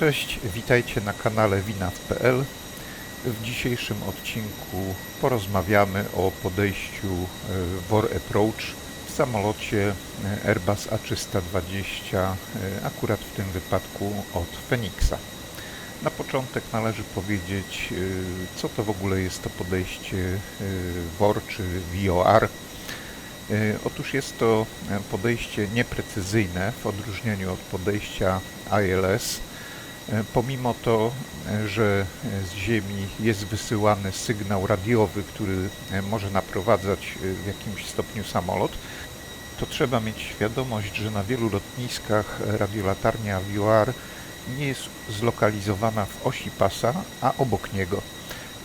Cześć, witajcie na kanale winaw.pl. W dzisiejszym odcinku porozmawiamy o podejściu e, War Approach w samolocie e, Airbus A320, e, akurat w tym wypadku od Phoenixa. Na początek należy powiedzieć, co to w ogóle jest to podejście WOR czy VOR. Otóż jest to podejście nieprecyzyjne w odróżnieniu od podejścia ILS, pomimo to, e, że z Ziemi jest wysyłany sygnał radiowy, który e, może naprowadzać w jakimś stopniu samolot, to trzeba mieć świadomość, że na wielu lotniskach radiolatarnia VOR nie jest zlokalizowana w osi pasa, a obok niego,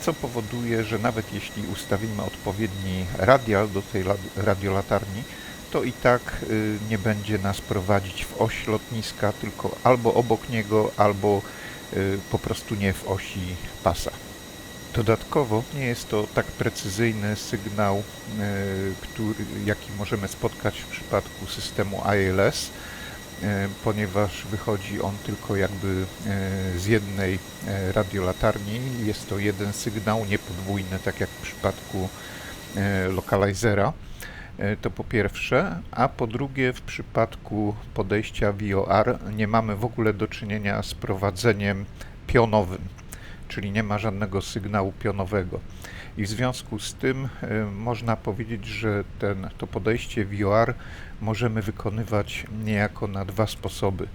co powoduje, że nawet jeśli ustawimy odpowiedni radial do tej radiolatarni, to i tak y, nie będzie nas prowadzić w oś lotniska, tylko albo obok niego, albo y, po prostu nie w osi pasa. Dodatkowo nie jest to tak precyzyjny sygnał, y, który, jaki możemy spotkać w przypadku systemu ILS, ponieważ wychodzi on tylko jakby z jednej radiolatarni. Jest to jeden sygnał, nie podwójny, tak jak w przypadku lokalizera. E, to po pierwsze, a po drugie w przypadku podejścia VOR nie mamy w ogóle do czynienia z prowadzeniem pionowym, czyli nie ma żadnego sygnału pionowego. I w związku z tym y, można powiedzieć, że ten, to podejście VOR możemy wykonywać niejako na dwa sposoby.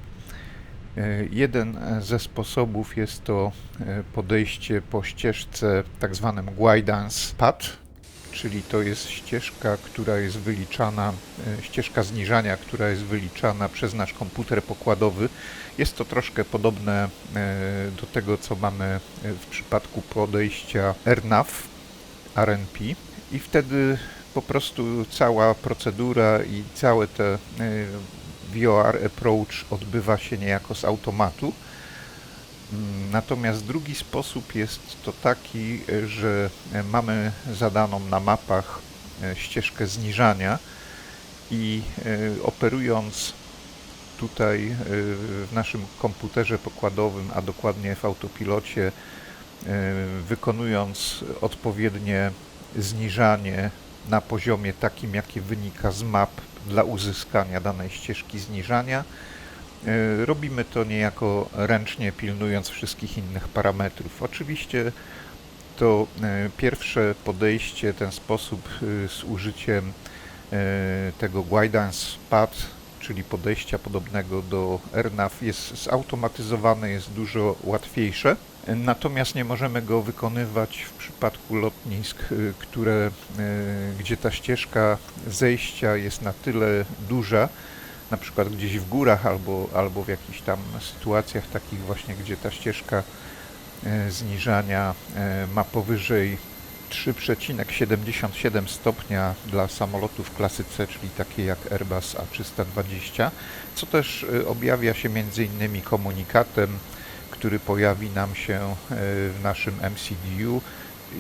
Y, jeden ze sposobów jest to podejście po ścieżce tak zwanym guidance path, czyli to jest ścieżka, która jest wyliczana, e, ścieżka zniżania, która jest wyliczana przez nasz komputer pokładowy. Jest to troszkę podobne e, do tego, co mamy e, w przypadku podejścia RNAV, RNP i wtedy po prostu cała procedura i całe te VOR approach odbywa się niejako z automatu. Natomiast drugi sposób jest to taki, że mamy zadaną na mapach e, ścieżkę zniżania i e, operując tutaj e, w naszym komputerze pokładowym, a dokładnie w autopilocie, wykonując odpowiednie zniżanie na poziomie takim, jaki wynika z map dla uzyskania danej ścieżki zniżania, robimy to niejako ręcznie, pilnując wszystkich innych parametrów. Oczywiście to e, pierwsze podejście, ten sposób e, z użyciem tego guidance pad, czyli podejścia podobnego do RNAV jest zautomatyzowane, jest dużo łatwiejsze. Natomiast nie możemy go wykonywać w przypadku lotnisk, które, gdzie ta ścieżka zejścia jest na tyle duża, na przykład gdzieś w górach albo, albo w jakichś tam sytuacjach takich właśnie, gdzie ta ścieżka e, zniżania e, ma powyżej 3,77 stopnia dla samolotów klasy C, czyli takie jak Airbus A320, co też e, objawia się między innymi komunikatem, który pojawi nam się w naszym MCDU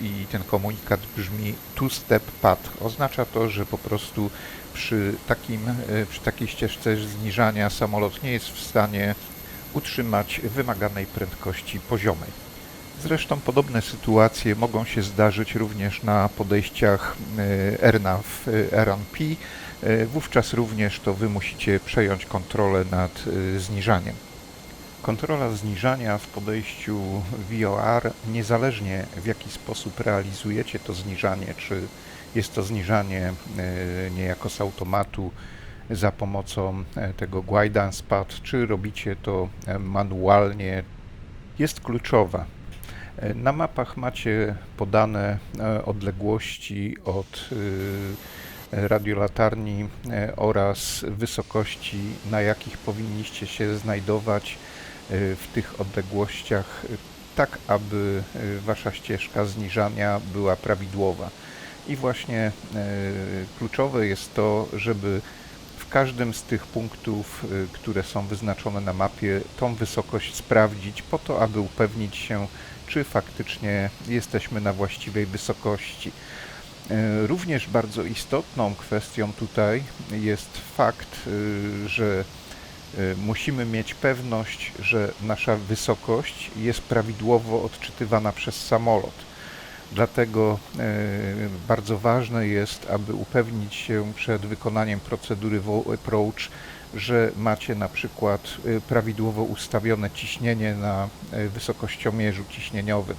i ten komunikat brzmi two-step path. Oznacza to, że po prostu przy, takim, e, przy takiej ścieżce zniżania samolot nie jest w stanie utrzymać wymaganej prędkości poziomej. Zresztą podobne sytuacje mogą się zdarzyć również na podejściach e, RNAV, e, RNP. Wówczas również to Wy musicie przejąć kontrolę nad zniżaniem. Kontrola zniżania w podejściu VOR, niezależnie w jaki sposób realizujecie to zniżanie, czy jest to zniżanie e, niejako z automatu za pomocą e, tego guidance pad, czy robicie to e, manualnie, jest kluczowa. Na mapach macie podane odległości od radiolatarni oraz wysokości, na jakich powinniście się znajdować w tych odległościach, tak aby wasza ścieżka zniżania była prawidłowa. I właśnie kluczowe jest to, żeby w każdym z tych punktów, które są wyznaczone na mapie, tą wysokość sprawdzić, po to, aby upewnić się, czy faktycznie jesteśmy na właściwej wysokości. Również bardzo istotną kwestią tutaj jest fakt, że Y, Musimy mieć pewność, że nasza wysokość jest prawidłowo odczytywana przez samolot. Dlatego e, bardzo ważne jest, aby upewnić się przed wykonaniem procedury Approach, że macie na przykład e, prawidłowo ustawione ciśnienie na wysokościomierzu ciśnieniowym.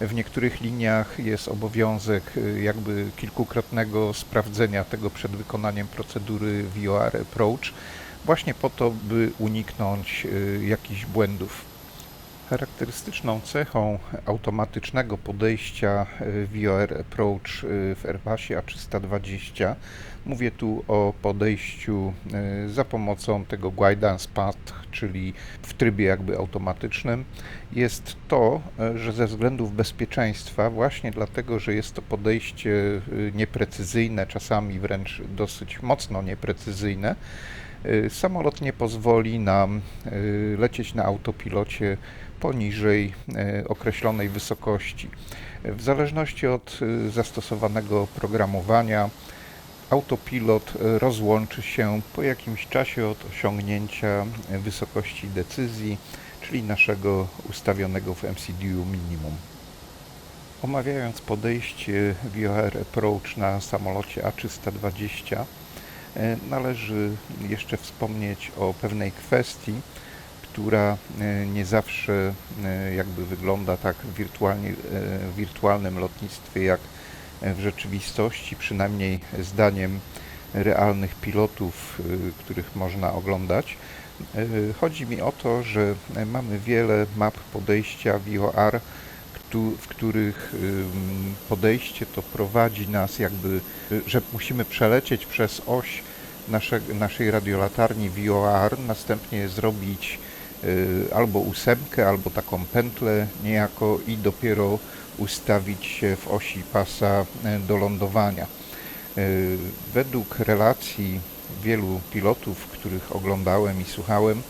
W niektórych liniach jest obowiązek jakby kilkukrotnego sprawdzenia tego przed wykonaniem procedury VOR Approach, właśnie po to, by uniknąć e, jakichś błędów. Charakterystyczną cechą automatycznego podejścia y, VOR Approach y, w Airbusie A320, mówię tu o podejściu y, za pomocą tego Guidance Path, czyli w trybie jakby automatycznym, jest to, y, że ze względów bezpieczeństwa, właśnie dlatego, że jest to podejście y, nieprecyzyjne, czasami wręcz dosyć mocno nieprecyzyjne, y, samolot nie pozwoli nam y, lecieć na autopilocie poniżej e, określonej wysokości. W zależności od zastosowanego programowania autopilot rozłączy się po jakimś czasie od osiągnięcia wysokości decyzji, czyli naszego ustawionego w MCDU minimum. Omawiając podejście VOR Approach na samolocie A320, e, należy jeszcze wspomnieć o pewnej kwestii, która e, nie zawsze e, jakby wygląda tak e, w wirtualnym lotnictwie jak w rzeczywistości, przynajmniej zdaniem realnych pilotów, e, których można oglądać. E, Chodzi mi o to, że mamy wiele map podejścia VOR, w których podejście to prowadzi nas jakby, że musimy przelecieć przez oś nasze, naszej radiolatarni VOR, następnie zrobić y, albo ósemkę, albo taką pętlę niejako i dopiero ustawić się w osi pasa y, do lądowania. Y, Według relacji wielu pilotów, których oglądałem i słuchałem,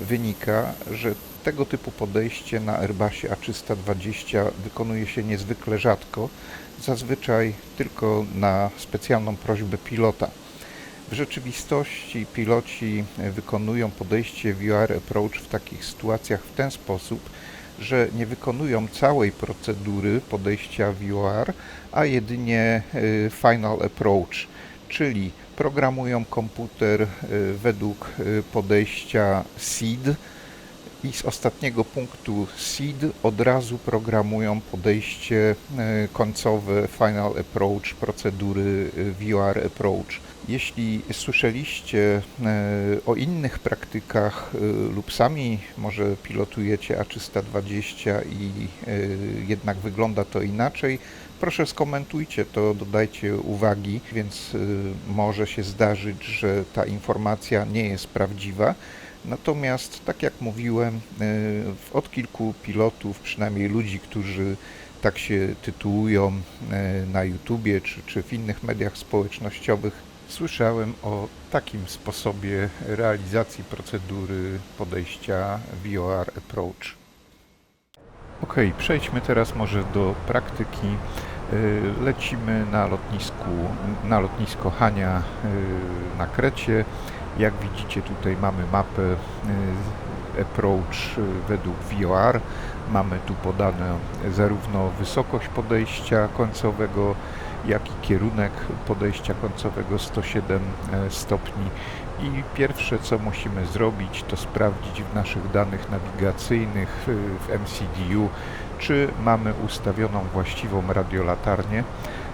wynika, że tego typu podejście na Airbusie A320 wykonuje się niezwykle rzadko, zazwyczaj tylko na specjalną prośbę pilota. W rzeczywistości piloci wykonują podejście VR Approach w takich sytuacjach w ten sposób, że nie wykonują całej procedury podejścia VOR, a jedynie y, Final Approach, czyli programują komputer y, według y, podejścia SEED i z ostatniego punktu SEED od razu programują podejście y, końcowe Final Approach procedury y, VOR Approach. Jeśli słyszeliście e, o innych praktykach e, lub sami może pilotujecie A320 i e, jednak wygląda to inaczej, proszę skomentujcie to, dodajcie uwagi, więc e, może się zdarzyć, że ta informacja nie jest prawdziwa. Natomiast, tak jak mówiłem, w- od kilku pilotów, przynajmniej ludzi, którzy tak się tytułują e, na YouTubie czy, czy w innych mediach społecznościowych, Słyszałem o takim sposobie realizacji procedury podejścia VOR Approach. Ok, przejdźmy teraz może do praktyki. Y, Lecimy na lotnisku, na lotnisko Hania y, na Krecie. Jak widzicie tutaj mamy mapę y, approach y, według VOR. Mamy tu podane zarówno wysokość podejścia końcowego, jak i kierunek podejścia końcowego 107 e, stopni. I pierwsze co musimy zrobić, to sprawdzić w naszych danych nawigacyjnych y, w MCDU, czy mamy ustawioną właściwą radiolatarnię.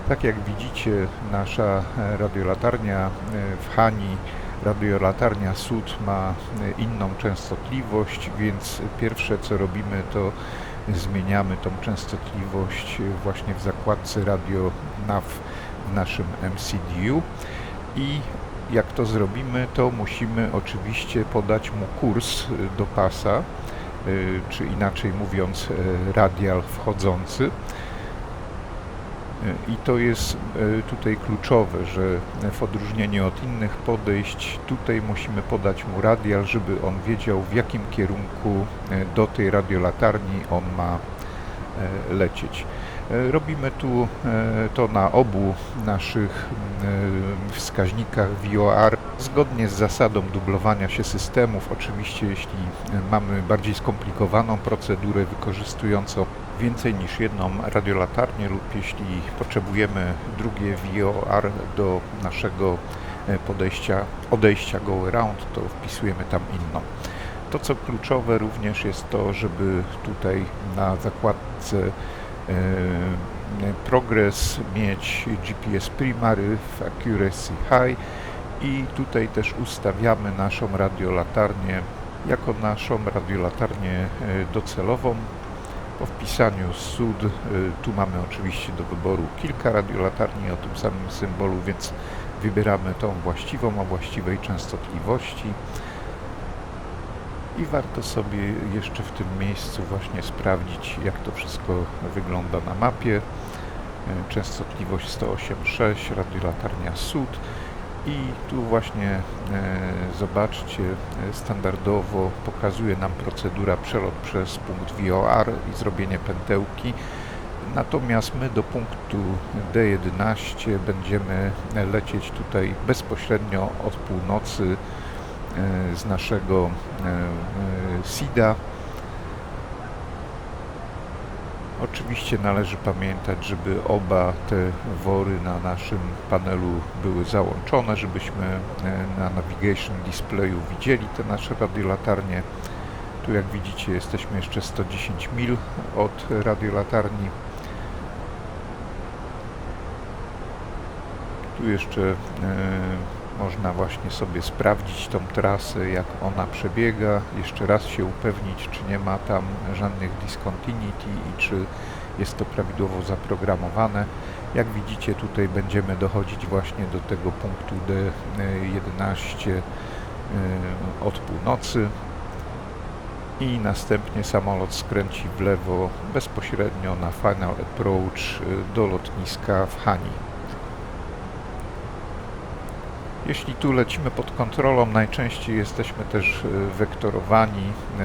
Tak jak widzicie, nasza e, radiolatarnia e, w Hani, radiolatarnia SUD ma e, inną częstotliwość, więc pierwsze co robimy to zmieniamy tą częstotliwość e, właśnie w zakładce Radio NAV w naszym MCDU i jak to zrobimy, to musimy oczywiście podać mu kurs e, do pasa, czy inaczej mówiąc radial wchodzący. I to jest e, tutaj kluczowe, że w odróżnieniu od innych podejść, tutaj musimy podać mu radial, żeby on wiedział w jakim kierunku e, do tej radiolatarni on ma e, lecieć. Robimy tu to na obu naszych wskaźnikach VOR zgodnie z zasadą dublowania się systemów. Oczywiście jeśli mamy bardziej skomplikowaną procedurę wykorzystującą więcej niż jedną radiolatarnię lub jeśli potrzebujemy drugie VOR do naszego e, podejścia, odejścia go around, to wpisujemy tam inną. To co kluczowe również jest to, żeby tutaj na zakładce e, Progress mieć GPS primary w Accuracy High i tutaj też ustawiamy naszą radiolatarnię jako naszą radiolatarnię e, docelową. Po wpisaniu SUD y, tu mamy oczywiście do wyboru kilka radiolatarni o tym samym symbolu, więc wybieramy tą właściwą o właściwej częstotliwości. I warto sobie jeszcze w tym miejscu właśnie sprawdzić, jak to wszystko wygląda na mapie. Y, Częstotliwość 108.6, radiolatarnia SUD. I tu właśnie e, zobaczcie, e, standardowo pokazuje nam procedura przelot przez punkt VOR i zrobienie pętełki. Natomiast my do punktu D11 będziemy lecieć tutaj bezpośrednio od północy e, z naszego SIDA. Oczywiście należy pamiętać, żeby oba te wory na naszym panelu były załączone, żebyśmy e, na navigation displayu widzieli te nasze radiolatarnie. Tu jak widzicie jesteśmy jeszcze 110 mil od radiolatarni. Tu jeszcze e, można właśnie sobie sprawdzić tą trasę, jak ona przebiega, jeszcze raz się upewnić, czy nie ma tam żadnych discontinuity i czy jest to prawidłowo zaprogramowane. Jak widzicie tutaj będziemy dochodzić właśnie do tego punktu D11 e, od północy i następnie samolot skręci w lewo bezpośrednio na final approach e, do lotniska w Hani. Jeśli tu lecimy pod kontrolą, najczęściej jesteśmy też e, wektorowani, e,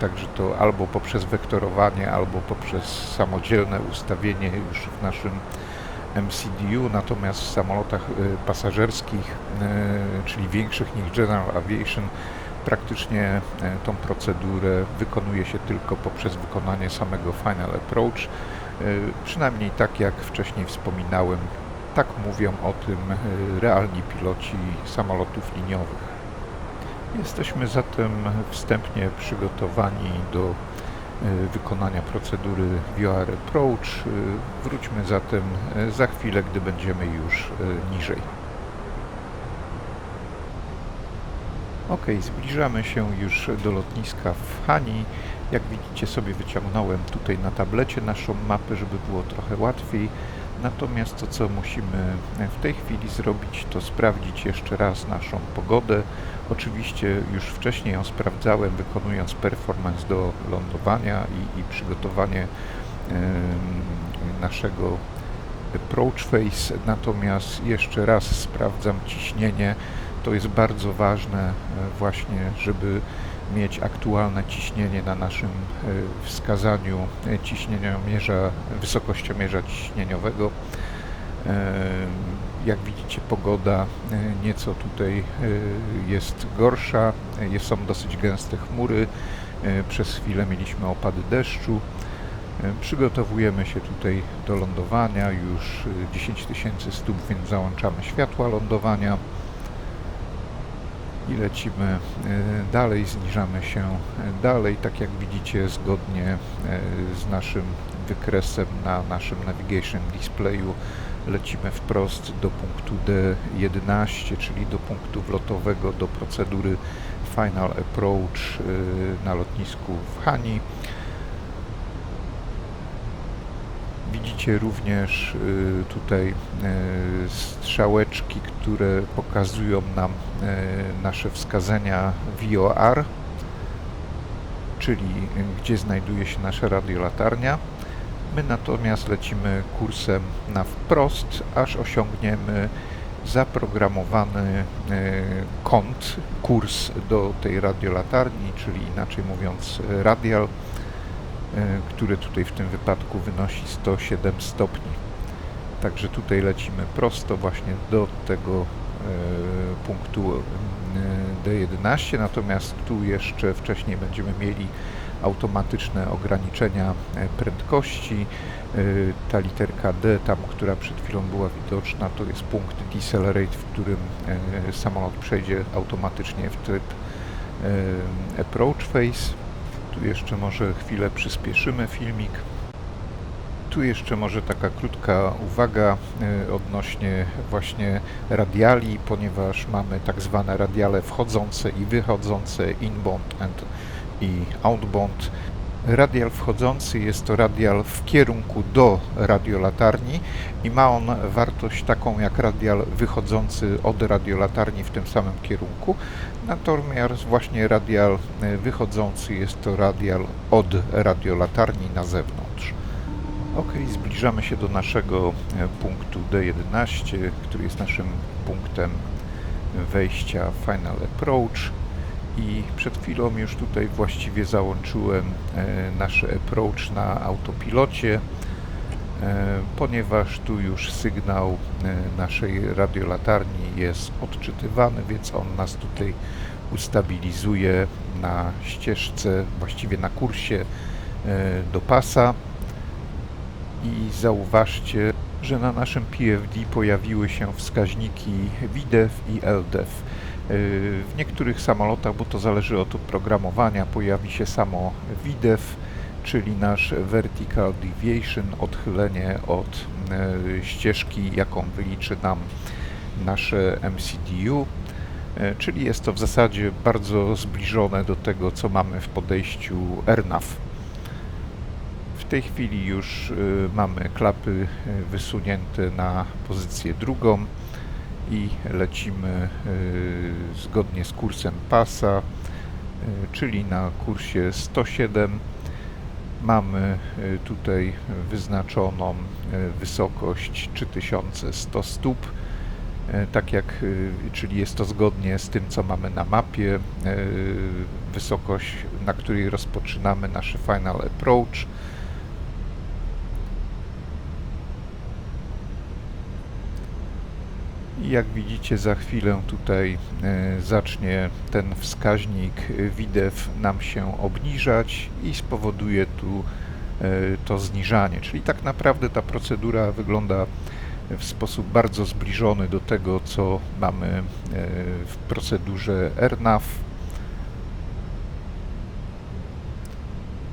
także to albo poprzez wektorowanie, albo poprzez samodzielne ustawienie już w naszym MCDU, natomiast w samolotach e, pasażerskich, czyli większych niż General Aviation, praktycznie tą procedurę wykonuje się tylko poprzez wykonanie samego Final Approach, przynajmniej tak jak wcześniej wspominałem, tak mówią o tym y, realni piloci samolotów liniowych. Jesteśmy zatem wstępnie przygotowani do y, wykonania procedury VR Approach. Y, wróćmy zatem za chwilę, gdy będziemy już niżej. Ok, zbliżamy się już do lotniska w Hani. Jak widzicie sobie wyciągnąłem tutaj na tablecie naszą mapę, żeby było trochę łatwiej. Natomiast to, co musimy w tej chwili zrobić, to sprawdzić jeszcze raz naszą pogodę. Oczywiście już wcześniej ją sprawdzałem, wykonując performance do lądowania i, i przygotowanie naszego approach face. Natomiast jeszcze raz sprawdzam ciśnienie. To jest bardzo ważne właśnie, żeby mieć aktualne ciśnienie na naszym e, wskazaniu e, ciśnieniomierza, wysokościomierza ciśnieniowego. E, jak widzicie pogoda nieco tutaj jest gorsza, są dosyć gęste chmury, przez chwilę mieliśmy opady deszczu. Przygotowujemy się tutaj do lądowania, już 10 tysięcy stóp, więc załączamy światła lądowania i lecimy e, dalej, zniżamy się e, dalej, tak jak widzicie zgodnie e, z naszym wykresem na naszym navigation displayu lecimy wprost do punktu D11, czyli do punktu wlotowego do procedury Final Approach na lotnisku w Hani. Widzicie również y, tutaj y, strzałeczki, które pokazują nam y, nasze wskazania VOR, czyli gdzie znajduje się nasza radiolatarnia. My natomiast lecimy kursem na wprost, aż osiągniemy zaprogramowany kąt, kurs do tej radiolatarni, czyli inaczej mówiąc radial które tutaj w tym wypadku wynosi 107 stopni. Także tutaj lecimy prosto właśnie do tego e, punktu e, D11, natomiast tu jeszcze wcześniej będziemy mieli automatyczne ograniczenia prędkości. Ta literka D, tam, która przed chwilą była widoczna, to jest punkt decelerate, w którym samolot przejdzie automatycznie w tryb approach phase. Tu jeszcze może chwilę przyspieszymy filmik. Tu jeszcze może taka krótka uwaga e, odnośnie właśnie radiali, ponieważ mamy tak zwane radiale wchodzące i wychodzące, inbound and i outbound. Radial wchodzący jest to radial w kierunku do radiolatarni i ma on wartość taką jak radial wychodzący od radiolatarni w tym samym kierunku. Natomiast właśnie radial e, wychodzący jest to radial od radiolatarni na zewnątrz. Ok, zbliżamy się do naszego e, punktu D11, który jest naszym punktem wejścia Final Approach i przed chwilą już tutaj właściwie załączyłem e, nasz approach na autopilocie, e, ponieważ tu już sygnał naszej radiolatarni jest odczytywany, więc on nas tutaj ustabilizuje na ścieżce, właściwie na kursie do pasa i zauważcie, że na naszym PFD pojawiły się wskaźniki WIDEF i LDEF. W niektórych samolotach, bo to zależy od oprogramowania, pojawi się samo WIDEF, czyli nasz Vertical Deviation, odchylenie od y, ścieżki, jaką wyliczy nam nasze MCDU, y, czyli jest to w zasadzie bardzo zbliżone do tego, co mamy w podejściu AirNav. W tej chwili już y, mamy klapy wysunięte na pozycję drugą i lecimy y, zgodnie z kursem pasa, czyli na kursie 107. Mamy tutaj wyznaczoną wysokość 3100 stóp, tak jak, czyli jest to zgodnie z tym, co mamy na mapie, wysokość, na której rozpoczynamy nasze final approach. I jak widzicie za chwilę tutaj e, zacznie ten wskaźnik WIDEW nam się obniżać i spowoduje tu e, to zniżanie. Czyli tak naprawdę ta procedura wygląda w sposób bardzo zbliżony do tego, co mamy e, w procedurze RNAV.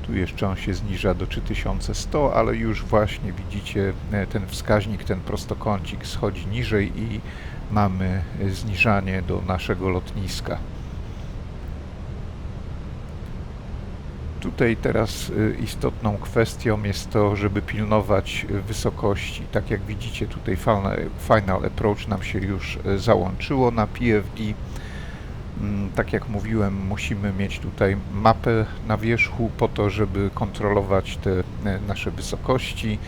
Tu jeszcze on się zniża do 3100, ale już właśnie widzicie e, ten wskaźnik, ten prostokącik schodzi niżej i mamy zniżanie do naszego lotniska. Tutaj teraz e, istotną kwestią jest to, żeby pilnować wysokości. Tak jak widzicie tutaj Final Approach nam się już e, załączyło na PFD. Mm, tak jak mówiłem, musimy mieć tutaj mapę na wierzchu po to, żeby kontrolować te e, nasze wysokości.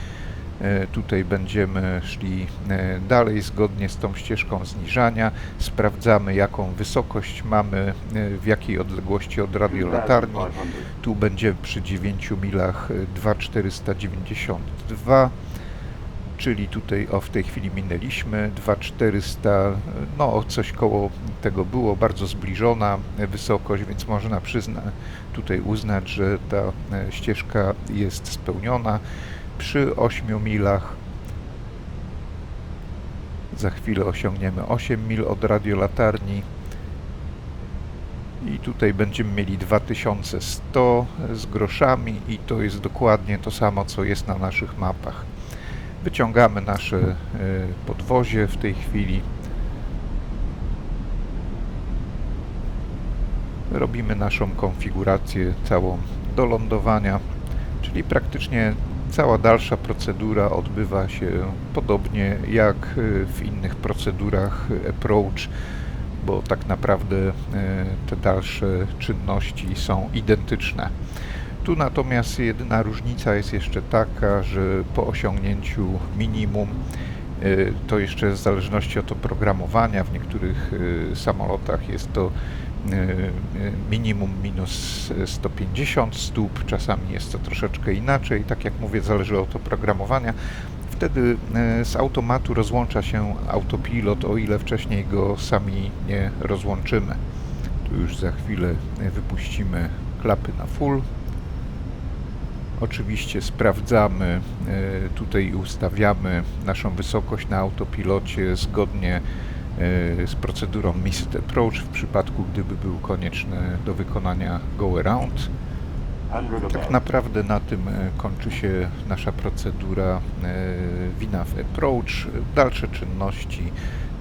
E, tutaj będziemy szli e, dalej zgodnie z tą ścieżką zniżania. Sprawdzamy jaką wysokość mamy, w jakiej odległości od radiolatarni. Tu będzie przy 9 milach 2492 czyli tutaj o w tej chwili minęliśmy 2400, no coś koło tego było, bardzo zbliżona wysokość, więc można przyzna, tutaj uznać, że ta e, ścieżka jest spełniona. Przy 8 milach za chwilę osiągniemy 8 mil od radiolatarni i tutaj będziemy mieli 2100 z groszami i to jest dokładnie to samo, co jest na naszych mapach. Wyciągamy nasze e, podwozie w tej chwili. Robimy naszą konfigurację całą do lądowania, czyli praktycznie cała dalsza procedura odbywa się podobnie jak e, w innych procedurach approach, bo tak naprawdę e, te dalsze czynności są identyczne. Tu natomiast jedyna różnica jest jeszcze taka, że po osiągnięciu minimum y, to jeszcze w zależności od oprogramowania w niektórych y, samolotach jest to e, minimum minus 150 stóp, czasami jest to troszeczkę inaczej, tak jak mówię, zależy od oprogramowania. Wtedy z automatu rozłącza się autopilot, o ile wcześniej go sami nie rozłączymy. Tu już za chwilę wypuścimy klapy na full. Oczywiście sprawdzamy, e, tutaj ustawiamy naszą wysokość na autopilocie zgodnie e, z procedurą Missed Approach w przypadku gdyby był konieczny do wykonania Go Around. Tak naprawdę na tym e, kończy się nasza procedura e, WINAV Approach. Dalsze czynności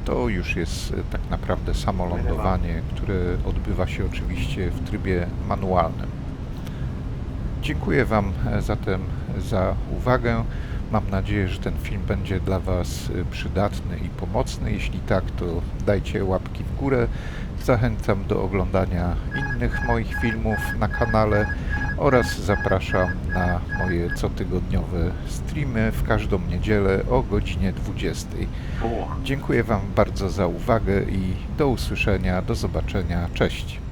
to już jest tak naprawdę samo lądowanie, które odbywa się oczywiście w trybie manualnym. Dziękuję Wam e, zatem za uwagę. Mam nadzieję, że ten film będzie dla Was e, przydatny i pomocny. Jeśli tak, to dajcie łapki w górę. Zachęcam do oglądania innych moich filmów na kanale oraz zapraszam na moje cotygodniowe streamy w każdą niedzielę o godzinie 20. Dziękuję Wam bardzo za uwagę i do usłyszenia, do zobaczenia. Cześć.